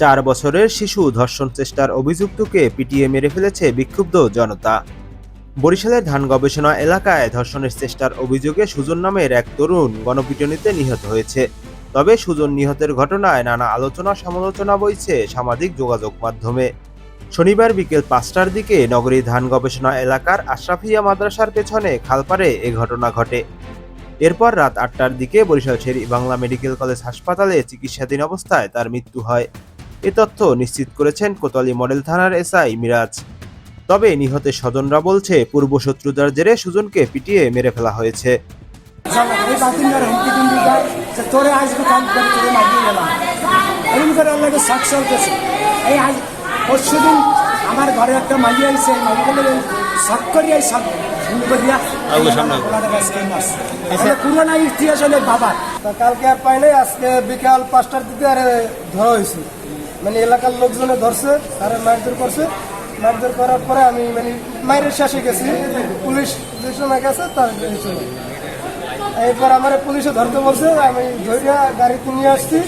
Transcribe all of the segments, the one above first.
চার বছরের শিশু ধর্ষণ চেষ্টার অভিযুক্তকে পিটিয়ে মেরে ফেলেছে বিক্ষুব্ধ জনতা। বরিশালের ধান গবেষণা এলাকায় ধর্ষণের চেষ্টার অভিযোগে সুজন নামের এক তরুণ গণপিটুনিতে নিহত হয়েছে। তবে সুজন নিহতের ঘটনায় নানা আলোচনা সমালোচনা বইছে সামাজিক যোগাযোগ মাধ্যমে। শনিবার বিকেল পাঁচটার দিকে নগরী ধান গবেষণা এলাকার আশরাফিয়া মাদ্রাসার পেছনে খালপাড়ে এ ঘটনা ঘটে। এরপর রাত আটটার দিকে বরিশাল শেরি বাংলা মেডিকেল কলেজ হাসপাতালে চিকিৎসাধীন অবস্থায় তার মৃত্যু হয়। এ তথ্য নিশ্চিত করেছেন কোতোয়ালি মডেল থানার এসআই মিরাজ। তবে নিহতের স্বজনরা বলছে পূর্বশত্রুতার জেরে সুজনকে পিটিয়ে মেরে ফেলা হয়েছে। আমার ঘরে একটা মাইয়া আইছে, এই মাইয়াগুলো শখ পুরোনো ইতিহাস হলে বাবার। তা কালকে আর পাই নাই আজকে বিকাল পাঁচটার দিকে আর ধরা হয়েছে। মানে এলাকার লোকজনে ধরছে আর মারধর করছে। মারধর করার পরে আমি মানে মায়ের শেষে গেছি। পুলিশ যে গেছে তার। এরপর আমার পুলিশে ধরতে বলছে, আমি ধৈর্য গাড়িতে নিয়ে আসছি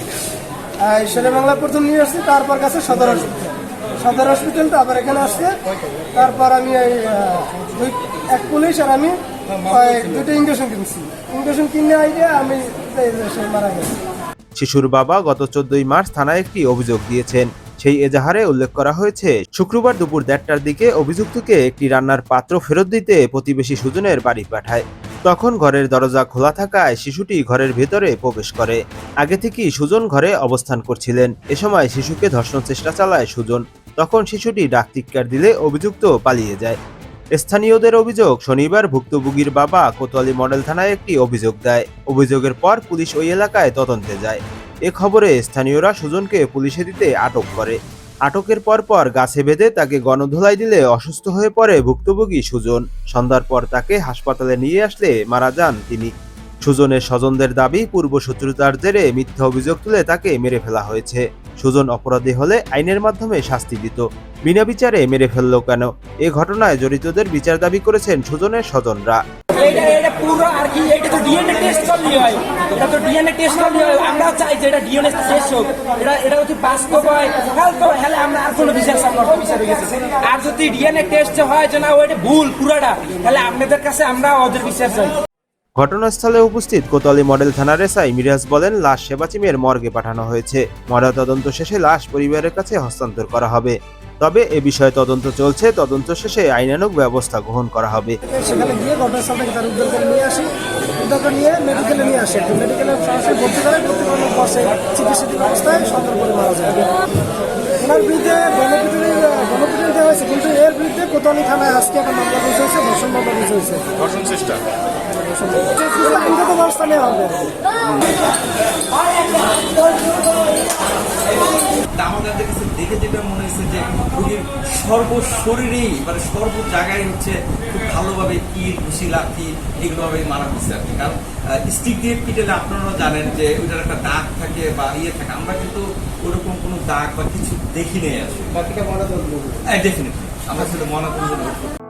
শেরে বাংলা প্রথম নিয়ে আসছি, তারপর কাছে সদর হসপিটাল সদর হসপিটাল তারপর এখানে আসছে। তারপর আমি এক পুলিশ আর আমি দুটো ইঞ্জেকশন কিনছি। ইঞ্জেকশন কিনে আইডিয়া আমি মারা গেছে। শিশুর বাবা গত চোদ্দই মার্চ থানায় একটি অভিযোগ দিয়েছেন। সেই এজাহারে উল্লেখ করা হয়েছে, শুক্রবার দুপুর দেড়টার দিকে অভিযুক্তকে একটি রান্নার পাত্র ফেরত দিতে প্রতিবেশী সুজনের বাড়ি পাঠায়। তখন ঘরের দরজা খোলা থাকায় শিশুটি ঘরের ভেতরে প্রবেশ করে। আগে থেকেই সুজন ঘরে অবস্থান করছিলেন। এ সময় শিশুকে ধর্ষণ চেষ্টা চালায় সুজন। তখন শিশুটি ডাক টিক্কার দিলে অভিযুক্ত পালিয়ে যায়। স্থানীয়দের অভিযোগ, শনিবার ভুক্তভোগীর বাবা কোতোয়ালি মডেল থানায় একটি অভিযোগ দেয়। অভিযোগের পর পুলিশ ওই এলাকায় তদন্তে যায়। এ খবরে স্থানীয়রা সুজনকে পুলিশে দিতে আটক করে। আটকের পর পর গাছে বেঁধে তাকে গণধোলাই দিলে অসুস্থ হয়ে পড়ে ভুক্তভোগী সুজন। সন্ধ্যার পর তাকে হাসপাতালে নিয়ে আসলে মারা যান তিনি। সুজনের স্বজনদের দাবি, পূর্বশত্রুতার জেরে মিথ্যা অভিযোগ তুলে তাকে মেরে ফেলা হয়েছে। সুজন অপরাধী হলে আইনের মাধ্যমে শাস্তি দিত। বিনা বিচারে মেরে ফেলল কেন? এ ঘটনায় জড়িতদের বিচার দাবি করেছেন সুজনের স্বজনরা। আর যদি ডিএনএ টেস্ট হয় যে না, ওইটা ভুল, পুরাটা, তাহলে আপনাদের কাছে আমরা ওদের বিচার ঘটনাস্থলে উপস্থিত কোতোয়ালি মডেল থানার এসআই মিরাজ বলেন, লাশ সেবাচিমের মর্গে পাঠানো হয়েছে। ময়নাতদন্ত শেষে লাশ পরিবারের কাছে হস্তান্তর করা হবে। তবে এ বিষয়ে তদন্ত চলছে। তদন্ত শেষে আইনানুগ ব্যবস্থা গ্রহণ করা হবে। সেখানে গিয়ে ঘটনাস্থলটাকে তার নিয়ে আসি। নিয়ে মেডিকেলে নিয়ে আসে। মেডিকেলে সরাসরি ভর্তি করে ভর্তি করানোর চিকিৎসাধীন অবস্থায় সন্তান হয়েছে ধর্ষণ চেষ্টা? আমাদের কাছে দেখে যেটা মনে হয়েছে যে রোগীর সর্ব মানে সর্ব জায়গায় হচ্ছে খুব ভালোভাবে ইট ঘুষি লাঠি এগুলোভাবে মারা হচ্ছে আর কি। কারণ স্টিক দিয়ে পিটেলে আপনারাও জানেন যে ওইটার একটা দাগ থাকে বা ইয়ে থাকে। আমরা কিন্তু ওরকম কোনো দাগ বা কিছু দেখি নেই আসলে মনে ডেফিনেটলি আমরা সেটা মনে করি